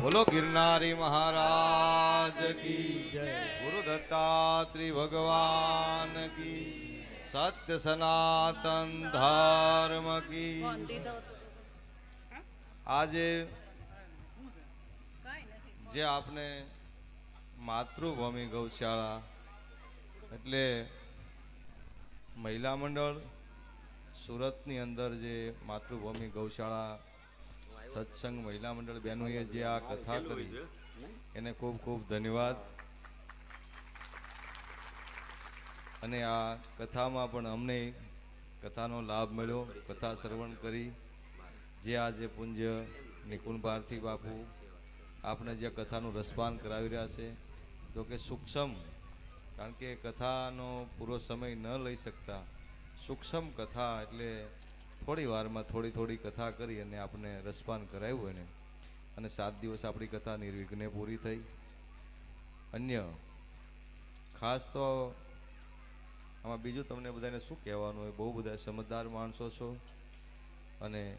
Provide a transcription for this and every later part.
બોલો ગિરનારી મહારાજ કી જય. ગુરુ દત્તાત્રી ભગવાન કી સત્ય સનાતન ધર્મ કી આજે જે આપને માતૃભૂમિ ગૌશાળા એટલે મહિલા મંડળ સુરતની અંદર જે માતૃભૂમિ ગૌશાળા સત્સંગ મહિલા મંડળ બહેનોએ જે આ કથા કરી, એને ખૂબ ખૂબ ધન્યવાદ. અને આ કથામાં પણ અમને કથાનો લાભ મળ્યો, કથા શ્રવણ કરી. જે આજે પૂજ્ય નિકુંજ ભારતી બાપુ આપણે જે કથાનું રસપાન કરાવી રહ્યા છે તો કે સૂક્ષ્મ, કારણ કે કથાનો પૂરો સમય ન લઈ શકતા. સૂક્ષ્મ કથા એટલે થોડી વારમાં થોડી થોડી કથા કરી અને આપણે રસપાન કરાવ્યું એને. અને સાત દિવસ આપણી કથા નિર્વિઘ્ને પૂરી થઈ. અન્ય ખાસ તો આમાં બીજું તમને બધાને શું કહેવાનું હોય? બહુ બધા સમજદાર માણસો છો. અને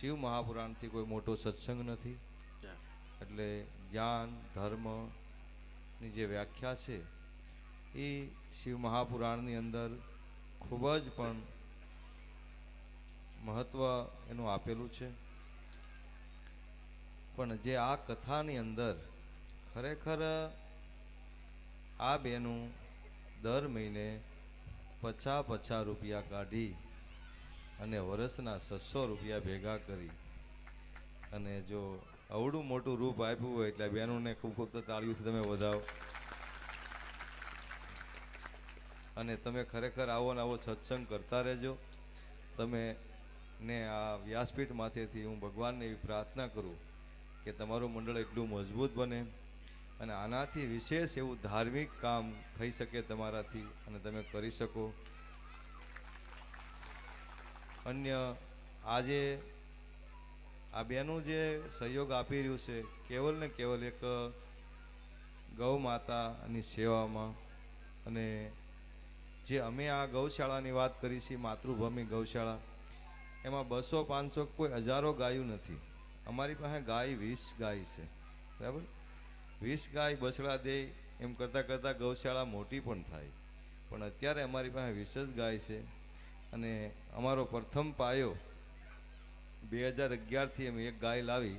શિવ મહાપુરાણથી કોઈ મોટો સત્સંગ નથી. એટલે જ્ઞાન ધર્મની જે વ્યાખ્યા છે એ શિવ મહાપુરાણની અંદર ખૂબ જ પણ મહત્વ એનું આપેલું છે. પણ જે આ કથાની અંદર ખરેખર આ બેનું દર મહિને પચાસ પચાસ રૂપિયા કાઢી અને વર્ષના છસો રૂપિયા ભેગા કરી અને જો અવડું મોટું રૂપ આપ્યું હોય એટલે બહેનોને ખૂબ ખૂબ તાળીઓથી તમે વધાવો. અને તમે ખરેખર આવો ને આવો સત્સંગ કરતા રહેજો. તમે ને આ વ્યાસપીઠ માથેથી હું ભગવાનને એવી પ્રાર્થના કરું કે તમારું મંડળ એટલું મજબૂત બને અને આનાથી વિશેષ એવું ધાર્મિક કામ થઈ શકે તમારાથી અને તમે કરી શકો. અન્ય આજે આ બેનું જે સહયોગ આપી રહ્યું છે, કેવલ ને કેવલ એક ગૌ માતાની સેવામાં અને જે અમે આ ગૌશાળાની વાત કરી છે, માતૃભૂમિ ગૌશાળા એમાં બસો, પાંચસો કોઈ હજારો ગાયું નથી. અમારી પાસે ગાય વીસ ગાય છે. બરાબર? વીસ ગાય બસડા દે એમ કરતાં કરતાં ગૌશાળા મોટી પણ થાય. પણ અત્યારે અમારી પાસે વીસ જ ગાય છે. અને અમારો પ્રથમ પાયો બે હજાર અગિયારથી અમે એક ગાય લાવી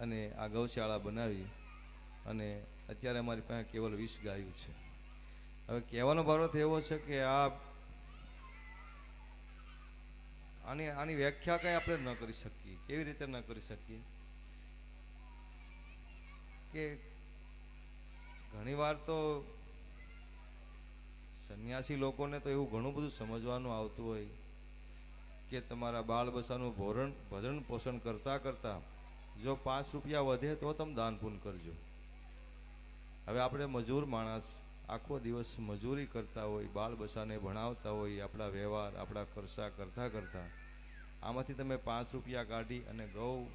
અને આ ગૌશાળા બનાવી. અને અત્યારે અમારી પાસે કેવલ વીસ ગાયું છે. હવે કહેવાનો ભારત એવો છે કે આ આની આની વ્યાખ્યા કંઈ આપણે ન કરી શકીએ. કેવી રીતે ન કરી શકીએ? કે ઘણીવાર તો સંન્યાસી લોકોને તો એવું ઘણું બધું સમજવાનું આવતું હોય કે તમારા બાળ બસાનું ભોરણ ભરણ પોષણ કરતા કરતા જો પાંચ રૂપિયા વધે તો તમે દાન પૂન કરજો. હવે આપણે મજૂર માણસ આખો દિવસ મજૂરી કરતા હોય, બાળ બચ્ચાને ભણાવતા હોય, આપણા વ્યવહાર, આપણા ખર્ચા કરતા કરતા. આમાંથી તમે પાંચ રૂપિયા કાઢી અને ગૌ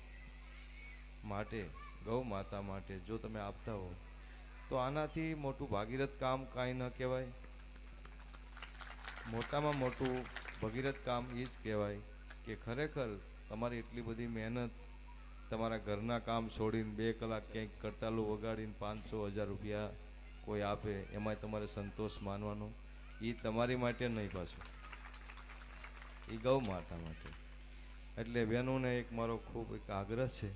માટે, ગૌ માતા માટે જો તમે આપતા હો, તો આનાથી મોટું ભાગીરથ કામ કાંઈ ન કહેવાય. મોટામાં મોટું ભગીરથ કામ એ જ કહેવાય કે ખરેખર તમારી એટલી બધી મહેનત, તમારા ઘરના કામ છોડીને બે કલાક ક્યાંક કરતાલું વગાડીને પાંચસો હજાર રૂપિયા કોઈ આપે એમાં તમારે સંતોષ માનવાનો. એ તમારી માટે નહીં પાછું. એ ગૌ માતા માટે. એટલે બહેનોને એક મારો ખૂબ એક આગ્રહ છે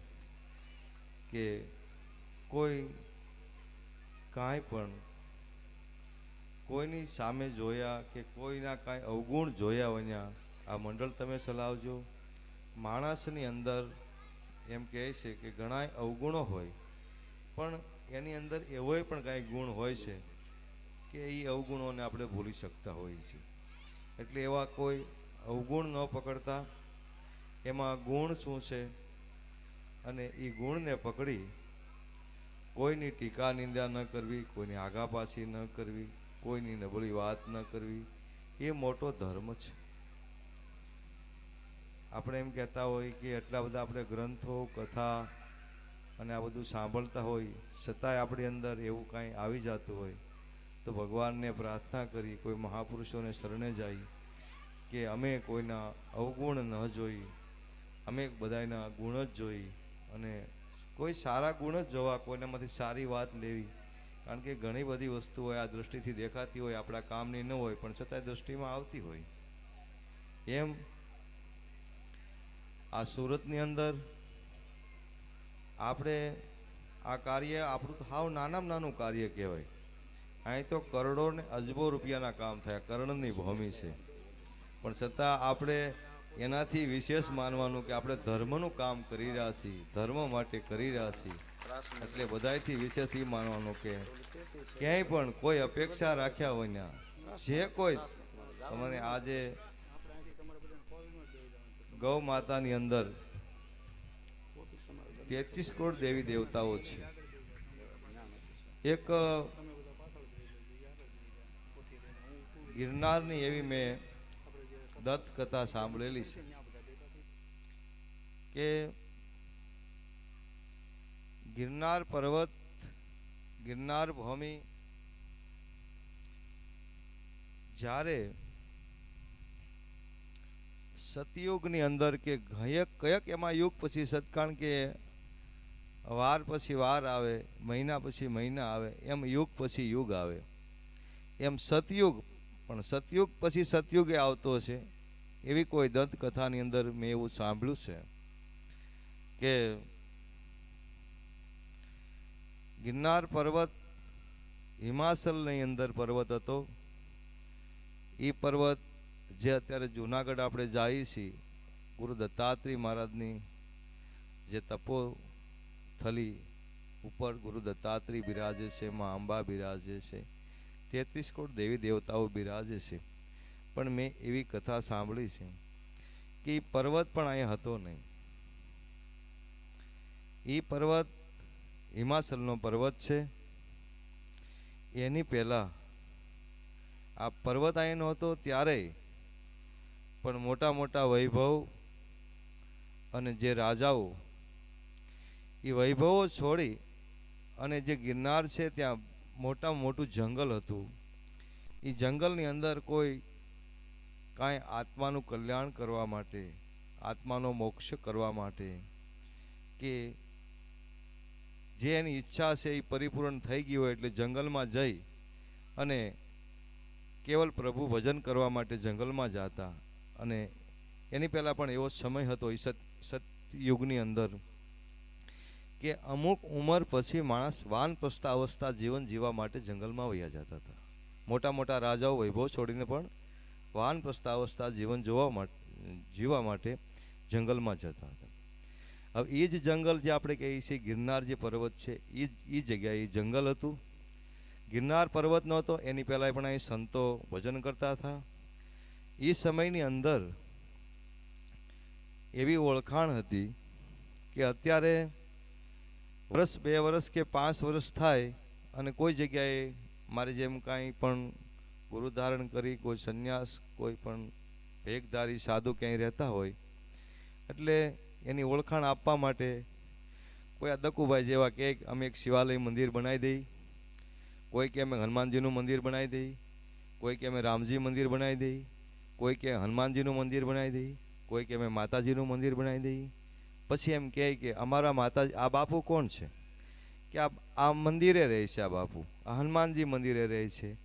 કે કોઈ કાંઈ પણ કોઈની સામે જોયા કે કોઈના કાંઈ અવગુણ જોયા અહીંયા આ મંડળ તમે ચલાવજો. માણસની અંદર એમ કહે છે કે ઘણાય અવગુણો હોય, પણ એની અંદર એવોય પણ કાંઈ ગુણ હોય છે કે એ અવગુણોને આપણે ભૂલી શકતા હોઈએ છીએ. એટલે એવા કોઈ અવગુણ ન પકડતા, એમાં ગુણ શું છે અને એ ગુણને પકડી કોઈની ટીકા નિંદા ન કરવી, કોઈની આગા પાછી ન કરવી, કોઈની નબળી વાત ન કરવી, એ મોટો ધર્મ છે. આપણે એમ કહેતા હોય કે એટલા બધા આપણે ગ્રંથો, કથા અને આ બધું સાંભળતા હોય, છતાંય આપણી અંદર એવું કાંઈ આવી જતું હોય, તો ભગવાનને પ્રાર્થના કરી, કોઈ મહાપુરુષોને શરણે જાય, કે અમે કોઈના અવગુણ ન જોઈ, અમે બધાના ગુણ જ જોઈ, અને કોઈ સારા ગુણ જ જોવા, કોઈનામાંથી સારી વાત લેવી. કારણ કે ઘણી બધી વસ્તુઓ આ દૃષ્ટિથી દેખાતી હોય, આપણા કામની ન હોય, પણ છતાંય દૃષ્ટિમાં આવતી હોય. એમ આ સુરતની અંદર આપણે આ કાર્ય આપણું હાવ નાનામાં નાનું કાર્ય કહેવાય. અહીં તો કરોડો ને અજબો રૂપિયાના કામ થયા, કરણની ભૂમિ છે. પણ છતાં આપણે એનાથી વિશેષ માનવાનું કે આપણે ધર્મનું કામ કરી રહ્યા છીએ, ધર્મ માટે કરી રહ્યા છીએ. એટલે બધાયથી વિશેષ એ માનવાનું કે ક્યાંય પણ કોઈ અપેક્ષા રાખ્યા હોય જે કોઈ તમને આજે ગૌ માતાની અંદર તેત્રીસ કરોડ દેવી દેવતાઓ છે. એક ગિરનારની એવી મેં દત્ત કથા સાંભળેલી છે કે ગિરનાર પર્વત, ગિરનાર ભૂમિ જ્યારે સતયુગની અંદર કે કયક કયક એમાં યુગ પછી સત કારણ કે વાર પછી વાર આવે, મહિના પછી મહિના આવે, એમ યુગ પછી યુગ આવે. એમ સતયુગ, પણ સતયુગ પછી સતયુગે આવતો છે. એવી કોઈ દંત કથાની અંદર મેં એવું સાંભળ્યું છે કે ગિરનાર પર્વત હિમાચલની અંદર પર્વત હતો. એ પર્વત જે અત્યારે જુનાગઢ આપણે જઈએ છીએ ગુરુ દત્તાત્રેય મહારાજની જે તપો થલી ઉપર ગુરુ દત્તાત્રી બિરાજે છે, માં અંબા બિરાજે છે, તેત્રીસ કોટ દેવી દેવતાઓ બિરાજે છે. પણ મેં એવી કથા સાંભળી છે કે એ પર્વત પણ અહીંયા હતો નહીં. એ પર્વત હિમાચલનો પર્વત છે. એની પહેલા આ પર્વત અહીં નહોતો ત્યારે પણ મોટા મોટા વૈભવ અને જે રાજાઓ એ વૈભવો છોડી અને જે ગિરનાર છે ત્યાં મોટામાં મોટું જંગલ હતું. એ જંગલની અંદર કોઈ કાંઈ આત્માનું કલ્યાણ કરવા માટે, આત્માનો મોક્ષ કરવા માટે કે જે એની ઈચ્છા છે એ પરિપૂર્ણ થઈ ગઈ હોય એટલે જંગલમાં જઈ અને કેવલ પ્રભુ ભજન કરવા માટે જંગલમાં જતા. અને એની પહેલાં પણ એવો સમય હતો એ સત સતયુગની અંદર. કે અમુક ઉંમર પછી માણસ વાનપ્રસ્થ અવસ્થા જીવન જીવવા માટે જંગલમાં વયા જતા હતા. મોટા મોટા રાજાઓ વૈભવ છોડીને પણ વાનપ્રસ્થ જીવન જોવા માટે જીવવા માટે જંગલમાં જતા હતા. હવે એ જ જંગલ જે આપણે કહીએ છીએ ગિરનાર જે પર્વત છે એ એ જગ્યાએ જંગલ હતું. ગિરનાર પર્વત નહોતો, એની પહેલાં પણ અહીં સંતો ભજન કરતા હતા. એ સમયની અંદર એવી ઓળખાણ હતી કે અત્યારે વર્ષ, બે વર્ષ કે પાંચ વર્ષ થાય અને કોઈ જગ્યાએ મારે જેમ કાંઈ પણ ગુરુ ધારણ કરી, કોઈ સંન્યાસ, કોઈ પણ ભેગધારી, સાધુ ક્યાંય રહેતા હોય, એટલે એની ઓળખાણ આપવા માટે કોઈ આ દકુભાઈ જેવા કે અમે એક શિવાલય મંદિર બનાવી દઈ, કોઈ કે અમે હનુમાનજીનું મંદિર બનાવી દઈ, કોઈ કે અમે રામજી મંદિર બનાવી દઈ, કોઈ કે હનુમાનજીનું મંદિર બનાવી દઈ, કોઈ કે અમે માતાજીનું મંદિર બનાવી દઈ પછી એમ કહે કે અમારા માતાજી, આ બાપુ કોણ છે? કે આ આ મંદિરે રહે છે આ બાપુ. આ હનુમાનજી મંદિરે રહે છે.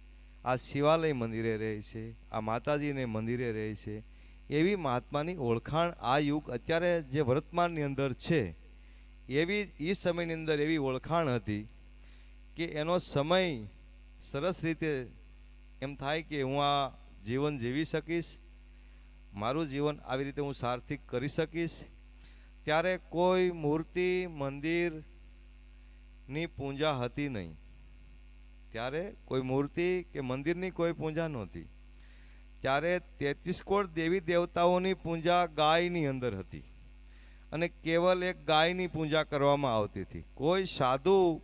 આ શિવાલય મંદિરે રહે છે. આ માતાજીને મંદિરે રહે છે. એવી મહાત્માની ઓળખાણ આ યુગ અત્યારે જે વર્તમાનની અંદર છે, એવી એ સમયની અંદર એવી ઓળખાણ હતી કે એનો સમય સરસ રીતે એમ થાય કે હું આ જીવન જીવી શકીશ, મારું જીવન આવી રીતે હું સાર્થિક કરી શકીશ ત્યારે કોઈ મૂર્તિ મંદિરની પૂજા હતી નહીં. ત્યારે કોઈ મૂર્તિ કે મંદિરની કોઈ પૂજા નહોતી. ત્યારે તેત્રીસ કોટ દેવી દેવતાઓની પૂજા ગાયની અંદર હતી. અને કેવલ એક ગાયની પૂજા કરવામાં આવતી હતી. કોઈ સાધુ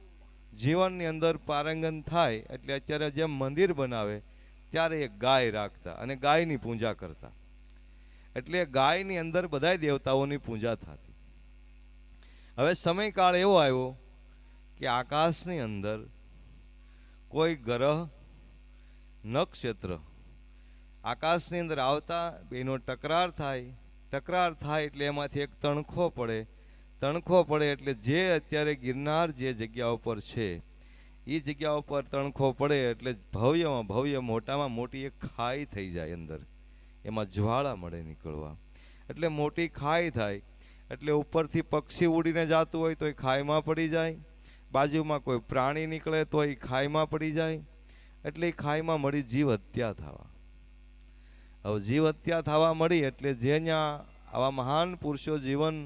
જીવનની અંદર પારંગન થાય એટલે અત્યારે જેમ મંદિર બનાવે, ત્યારે એક ગાય રાખતા અને ગાયની પૂજા કરતા. એટલે ગાયની અંદર બધાય દેવતાઓની પૂજા થતી. હવે સમયકાળ એવો આવ્યો કે આકાશની અંદર કોઈ ગ્રહ, નક્ષત્ર આકાશની અંદર આવતા બેનો ટકરાર થાય ટકરાર થાય એટલે એમાંથી એક તણખો પડે. તણખો પડે એટલે જે અત્યારે ગિરનાર જે જગ્યા ઉપર છે એ જગ્યા ઉપર તણખો પડે એટલે ભવ્યમાં ભવ્ય મોટામાં મોટી એક ખાઈ થઈ જાય અંદર. એમાં જ્વાળા મળે નીકળવા. એટલે મોટી ખાઈ થાય. એટલે ઉપરથી પક્ષી ઉડીને જતું હોય તો એ ખાઈમાં પડી જાય. બાજુમાં કોઈ પ્રાણી નીકળે તો એ ખાઈમાં પડી જાય. એટલે એ ખાઈમાં મળી જીવ હત્યા થવા. હવે જીવ હત્યા થવા મળી એટલે જે ત્યાં આવા મહાન પુરુષો જીવન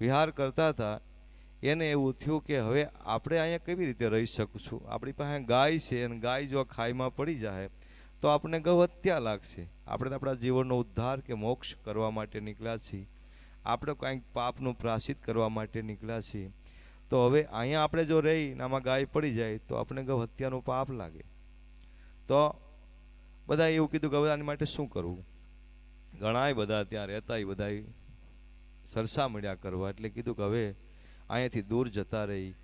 વિહાર કરતા હતા, એને એવું થયું કે હવે આપણે અહીંયા કેવી રીતે રહી શકશું? આપણી પાસે ગાય છે અને ગાય જો ખાઈમાં પડી જાય, તો આપણે ગૌ હત્યા લાગશે. આપણે આપણા જીવનનો ઉદ્ધાર કે મોક્ષ કરવા માટે નીકળ્યા છીએ. આપણે કાંઈક પાપનું પ્રાસિત કરવા માટે નીકળ્યા છીએ. તો હવે અહીંયા આપણે જો રહી આમાં ગાય પડી જાય, તો આપણે ગૌ હત્યાનું પાપ લાગે. તો બધા એવું કીધું કે હવે આની માટે શું કરવું? ઘણાય બધા ત્યાં રહેતા એ બધા સરસા મળ્યા કરવા, એટલે કીધું કે હવે અહીંયાથી દૂર જતા રહી,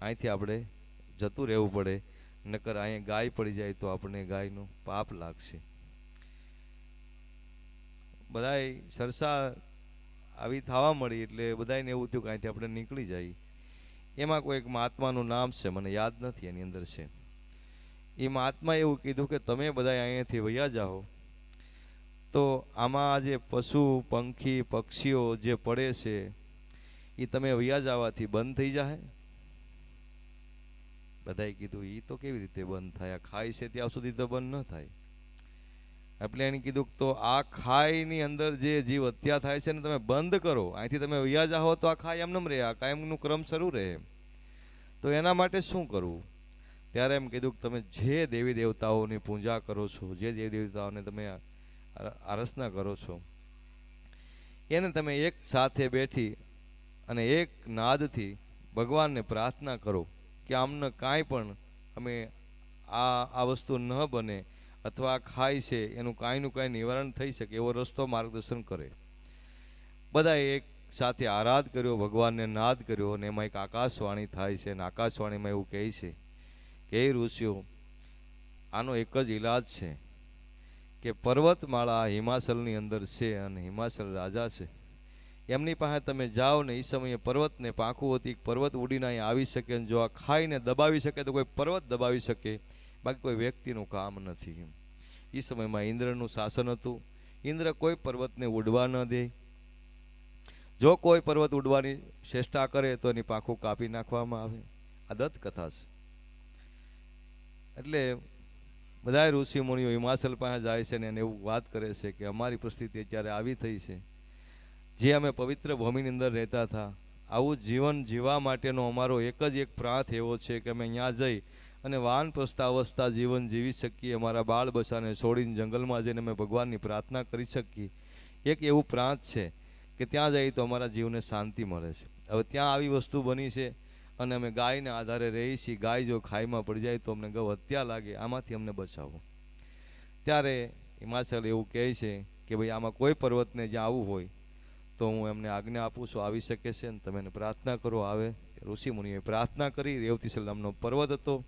અહીંથી આપણે જતું રહેવું પડે, નકર અહીંયા ગાય પડી જાય તો આપણને ગાયનું પાપ લાગશે. બધાય સરસા આવી થવા મળી એટલે બધાને એવું થયું કે અહીંથી આપણે નીકળી જાય. એમાં કોઈ એક મહાત્માનું નામ છે, મને યાદ નથી એની અંદર છે. એ મહાત્મા એવું કીધું કે તમે બધા અહીંયાથી વૈયા જાઓ. તો આમાં જે પશુ, પંખી, પક્ષીઓ જે પડે છે એ તમે વૈયા જવાથી બંધ થઈ જાય બધાએ કીધું એ તો કેવી રીતે બંધ થાય? ખાય છે ત્યાં સુધી તો બંધ ન થાય. એટલે એને કીધું તો આ ખાઈની અંદર જે જીવ હત્યા થાય છે ને તમે બંધ કરો. અહીંથી તમે વૈયા જાઓ તો આ ખાઈ એમનેમ રહે, આ કાયમનું ક્રમ શરૂ રહે. તો એના માટે શું કરવું? ત્યારે એમ કીધું કે તમે જે દેવી દેવતાઓની પૂજા કરો છો, જે દેવી દેવતાઓને તમે આરાધના કરો છો, એને તમે એક સાથે બેઠી અને એક નાદથી ભગવાનને પ્રાર્થના કરો કે આમને કાંઈ પણ અમે આ આ વસ્તુ ન બને. અથવા ખાય છે, એનું કાંઈનું કાંઈ નિવારણ થઈ શકે એવો રસ્તો માર્ગદર્શન કરે. બધાએ એક સાથે આરાધ કર્યો, ભગવાનને નાદ કર્યો અને એમાં એક આકાશવાણી થાય છે અને આકાશવાણીમાં એવું કહે છે કે ઋષિઓ, આનો એક જ ઈલાજ છે કે પર્વતમાળા હિમાચલની અંદર છે અને હિમાચલ રાજા છે. એમની પાસે તમે જાઓ ને એ સમયે પર્વતને પાંખું હતી પર્વત ઉડીને અહીં આવી શકે અને જો આ ખાઈને દબાવી શકે તો કોઈ પર્વત દબાવી શકે બાકી કોઈ વ્યક્તિનું કામ નથી એ સમયમાં ઇન્દ્રનું શાસન હતું. ઇન્દ્ર કોઈ પર્વતને ઉડવા ન દે. જો કોઈ પર્વત ઉડવાની ચેષ્ટા કરે તો એની પાંખો કાપી નાખવામાં આવે. આ દત્ત કથા છે. એટલે બધા ઋષિ મુનિઓ હિમાચલ પાસે જાય છે ને એને એવું વાત કરે છે કે અમારી પરિસ્થિતિ અત્યારે આવી થઈ છે. જે અમે પવિત્ર ભૂમિની અંદર રહેતા હતા. આવું જીવન જીવવા માટેનો અમારો એક જ એક પ્રાંત એવો છે કે અમે ત્યાં જઈ અને વાન પ્રસ્તાવસ્થા જીવન જીવી શકીએ, અમારા બાળ બચ્ચાને છોડીને જંગલમાં જઈને અમે ભગવાનની પ્રાર્થના કરી શકીએ. એક એવું પ્રાંત છે કે ત્યાં જઈએ તો અમારા જીવને શાંતિ મળે છે. હવે ત્યાં આવી વસ્તુ બની છે અને અમે ગાયને આધારે રહી છીએ. ગાય જો ખાઈમાં પડી જાય તો અમને ગૌ હત્યા લાગે, આમાંથી અમને બચાવો. ત્યારે હિમાચલ એવું કહે છે કે ભાઈ આમાં કોઈ પર્વતને જ્યાં આવવું હોય તો હું એમને આજ્ઞા આપું છું, આવી શકે છે અને તમે એને પ્રાર્થના કરો. આવે, ઋષિ મુનિએ પ્રાર્થના કરી. રેવતી નામનો પર્વત હતો.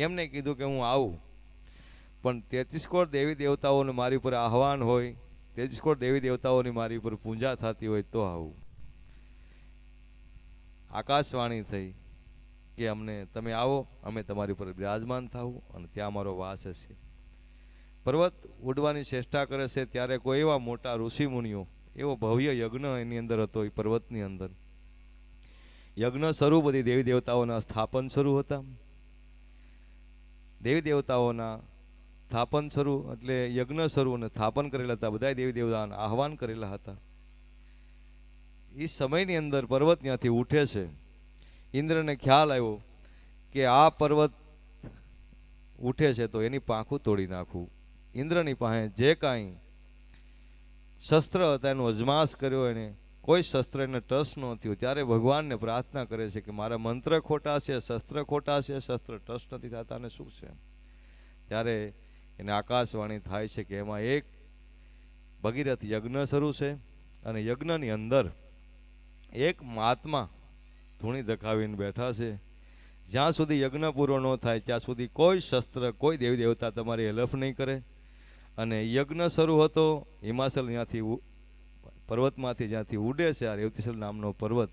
એમને કીધું કે હું આવું. પણ તેત્રીસ કોટ દેવી દેવતાઓને મારી ઉપર આહવાન હોય, તેત્રીસ કોટ દેવી દેવતાઓની મારી ઉપર પૂજા થતી હોય તો આવું. આકાશવાણી થઈ કે અમને તમે આવો, અમે તમારી ઉપર બિરાજમાન થવું અને ત્યાં અમારો વાસ હશે. પર્વત ઉડવાની ચેષ્ટા કરે છે ત્યારે કોઈ એવા મોટા ઋષિ મુનિઓ એવો ભવ્ય યજ્ઞ એની અંદર હતો એ પર્વતની અંદર. યજ્ઞ શરૂ બધી દેવી દેવતાઓના સ્થાપન શરૂ હતા. દેવી દેવતાઓના સ્થાપન શરૂ, એટલે યજ્ઞ શરૂ સ્થાપન કરેલા હતા બધા દેવી દેવતાઓને આહવાન કરેલા હતા. એ સમયની અંદર પર્વત ત્યાંથી ઉઠે છે. ઇન્દ્રને ખ્યાલ આવ્યો કે આ પર્વત ઉઠે છે તો એની પાંખું તોડી નાખવું ઇન્દ્રની પાસે જે કાંઈ શસ્ત્ર હતા, એનો અજમાસ કર્યો એને કોઈ શસ્ત્ર એને ટસ ન થયું, ત્યારે ભગવાનને પ્રાર્થના કરે છે કે મારા મંત્ર ખોટા છે, શસ્ત્ર ખોટા છે, શસ્ત્ર ટસ નથી થતા અને શું છે? ત્યારે એને આકાશવાણી થાય છે કે એમાં એક ભગીરથ યજ્ઞ શરૂ છે અને યજ્ઞની અંદર એક મહાત્મા ધૂણી ધકાવીને બેઠા છે. જ્યાં સુધી યજ્ઞ પૂરો ન થાય, ત્યાં સુધી કોઈ શસ્ત્ર, કોઈ દેવી દેવતા તમારી હેલ્પ નહીં કરે. અને યજ્ઞ શરૂ હતો, હિમાચલ ત્યાંથી પર્વતમાંથી જ્યાંથી ઉડે છે આ રેવતીશલ નામનો પર્વત,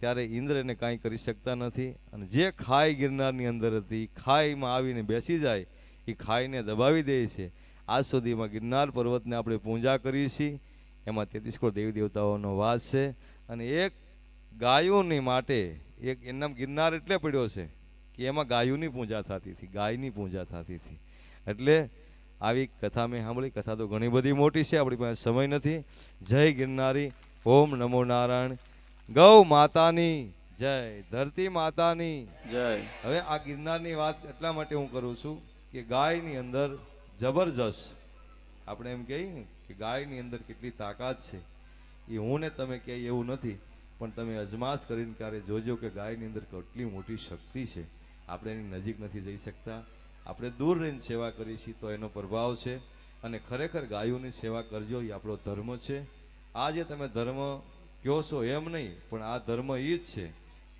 ત્યારે ઇન્દ્ર એને કાંઈ કરી શકતા નથી અને જે ખાઈ ગિરનારની અંદર હતી ખાઈમાં આવીને બેસી જાય એ ખાઈને દબાવી દે છે. આજ સુધીમાં ગિરનાર પર્વતને આપણે પૂજા કરીએ છીએ. એમાં તેત્રીસ કરોડ દેવી દેવતાઓનો વાસ છે અને એક ગાયોની માટે, એક એનું ગિરનાર એટલે પડ્યો છે કે એમાં ગાયોની પૂજા થતી હતી, ગાયની પૂજા થતી હતી. એટલે આવી કથા મેં સાંભળી. કથા તો ઘણી બધી મોટી છે આપણી પાસે સમય નથી. જય ગિરનારી ઓમ નમો નારાયણ. ગૌ માતાની જય ધરતી માતાની. જય. હવે આ ગિરનારની વાત એટલા માટે હું કરું છું કે ગાયની અંદર જબરજસ્ત આપણે એમ કહીએ ને કે ગાયની અંદર કેટલી તાકાત છે. એ હું ને તમે કહે એવું નથી પણ તમે અજમાસ કરીને ક્યારે જોજો કે ગાયની અંદર કેટલી મોટી શક્તિ છે. આપણે એની નજીક નથી જઈ શકતા. આપણે દૂર રહીને સેવા કરીએ છીએ તો એનો પ્રભાવ છે. અને ખરેખર ગાયોની સેવા કરજો, એ આપણો ધર્મ છે. આ જે તમે ધર્મ કહો છો એમ નહીં, પણ આ ધર્મ એ જ છે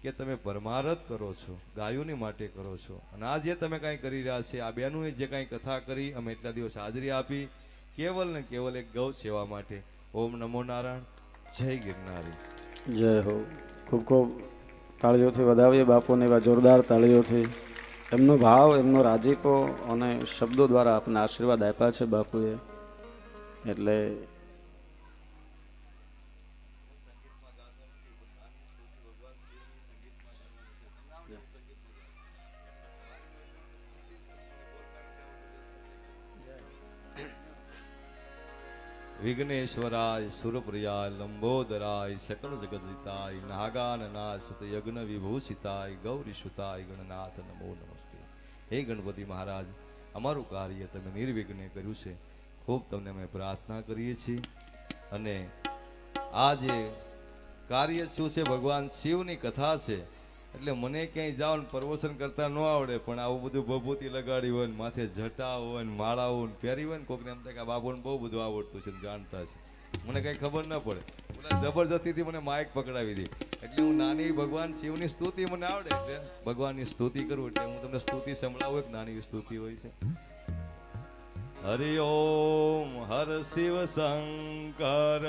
કે તમે પરમારથ કરો છો, ગાયોની માટે કરો છો. અને આ જે તમે કાંઈ કરી રહ્યા છે, આ બેનું જે કાંઈ કથા કરી, અમે એટલા દિવસ હાજરી આપી, કેવલ ને કેવલ એક ગૌ સેવા માટે. ઓમ નમો નારાયણ. જય ગિરનારી. જય હો. ખૂબ ખૂબ તાળીઓથી વધાવીએ બાપુને, એવા જોરદાર તાળીઓથી. એમનો ભાવ એમનો રાજીપો અને શબ્દો દ્વારા આપણને આશીર્વાદ આપ્યા છે બાપુએ. એટલે વિઘ્નેશ્વરાય સુરપ્રિયાય લંબોદરાય સકળ જગદિતાય નાગાનનાય સુત યજ્ઞ વિભૂષિતાય ગૌરી સુતાય ગણનાથ નમો નમસ્તે હે ગણપતિ મહારાજ અમારું કાર્ય તમે નિર્વિઘ્ને કર્યું છે. ખૂબ તમને અમે પ્રાર્થના કરીએ છીએ. અને આ જે કાર્ય શું છે, ભગવાન શિવની કથા છે એટલે મને ક્યાંય જાઓ ને પ્રવચન કરતા ન આવડે, પણ આવું બધું ભભૂતિ લગાડી હોય ને માથે જટા હોય ને માળાઓ ને પહેરી હોય ને કોકને એમ થાય કે બાપુને બહુ બધું આવડતું છે જાણતા છે. મને કઈ ખબર ન પડે. ઓલા જબરજસ્તીથી મને માઇક પકડાવી દી. એટલે હું નાની ભગવાન શિવની સ્તુતિ મને આવડે એટલે ભગવાનની સ્તુતિ કરું એટલે હું તમને સ્તુતિ સંભળાવું, એક નાની સ્તુતિ હોય છે. હરિ ઓમ હર શિવ શંકર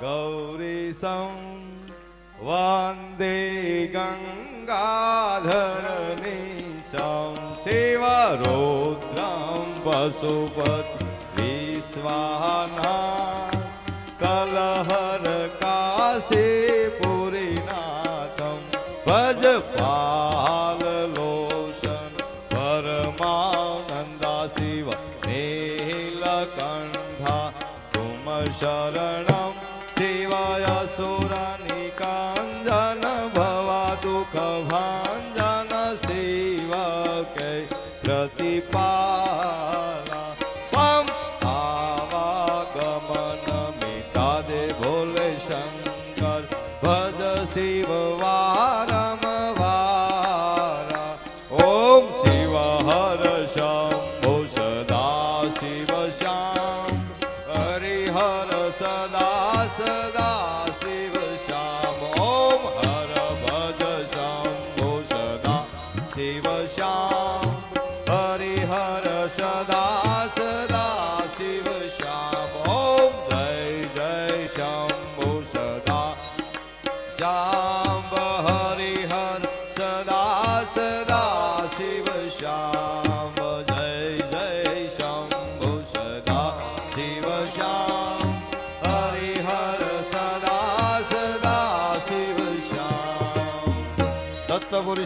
ગૌરી સં વંદે ગંગાધરની સંસેવા રુદ્રં પશુપત વિશ્વાના કલહર કાશી પુરીનાથમ ભજ પાલ લોશન પરમાનંદા શિવ નીલકંઠા તુમ શરણમ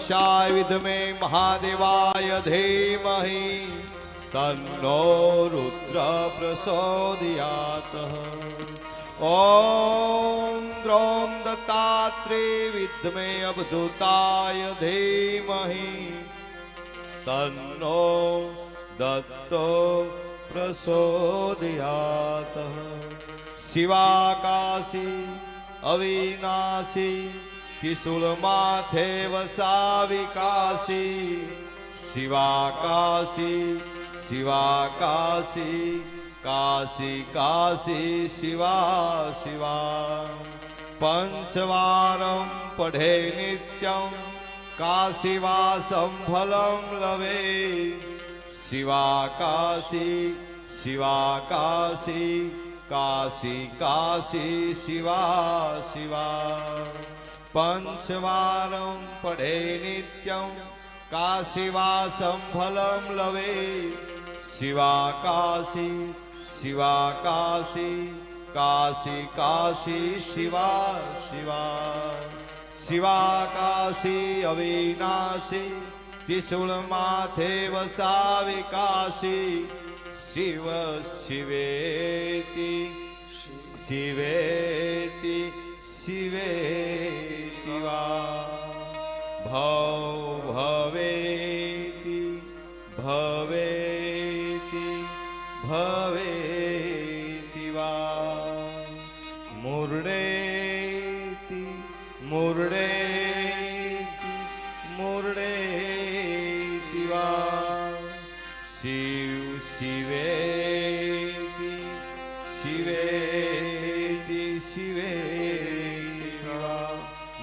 શર્વર્ષાય વિધમે મહાદેવાય ધીમહિ તન્નો રુદ્ર પ્રસોદયાત ઓમ દ્રોમ દત્તાત્રે વિદ્મે અબધુતાય ધીમહિ તન્નો દત્તો પ્રસોદયાત શિવાકાશી અવિનાશી કિશુલ માથે વસાવી કાશી, શિવા કાશી શિવા કાશી કાશી કાશી, શિવા શિવા. પંચવારમ પઢે નિત્યમ કાશીવાસમ ફલમ લવે. શિવા કાશી શિવા કાશી કાશી કાશી, શિવા શિવા. પંચવારમ પઢે નિત્યમ. કાશીવાસમ ફલમ લવે. શિવા કાશી શિવા કાશી કાશી કાશી, શિવા શિવા. શિવા કાશી અવિનાશી, ત્રિશુળ માથે વસાવી કાશી. શિવ શિવેતી શિવેતી, શિવેતિ. भौ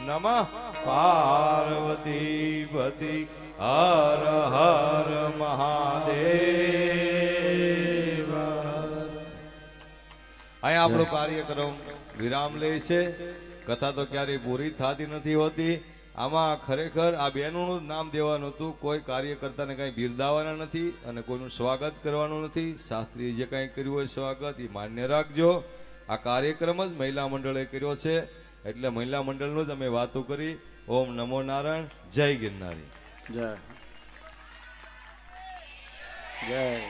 નમઃ પાર્વતી પતિ હર હર મહાદેવ. અહીંયા આપણો કાર્યક્રમ વિરામ લે છે. કથા તો ક્યારેય પૂરી થતી નથી હોતી. આમાં ખરેખર આ બહેનોનું નામ દેવાનું હતું. કોઈ કાર્યકર્તાને કાંઈ બિરદાવવાના નથી અને કોઈનું સ્વાગત કરવાનું નથી. શાસ્ત્રીએ જે કાંઈ કર્યું હોય સ્વાગત, એ માન્ય રાખજો. આ કાર્યક્રમ જ મહિલા મંડળે કર્યો છે. એટલે મહિલા મંડળનું જ અમે વાતો કરી. ઓમ નમો નારાયણ જય ગિરનારી. જય. જય.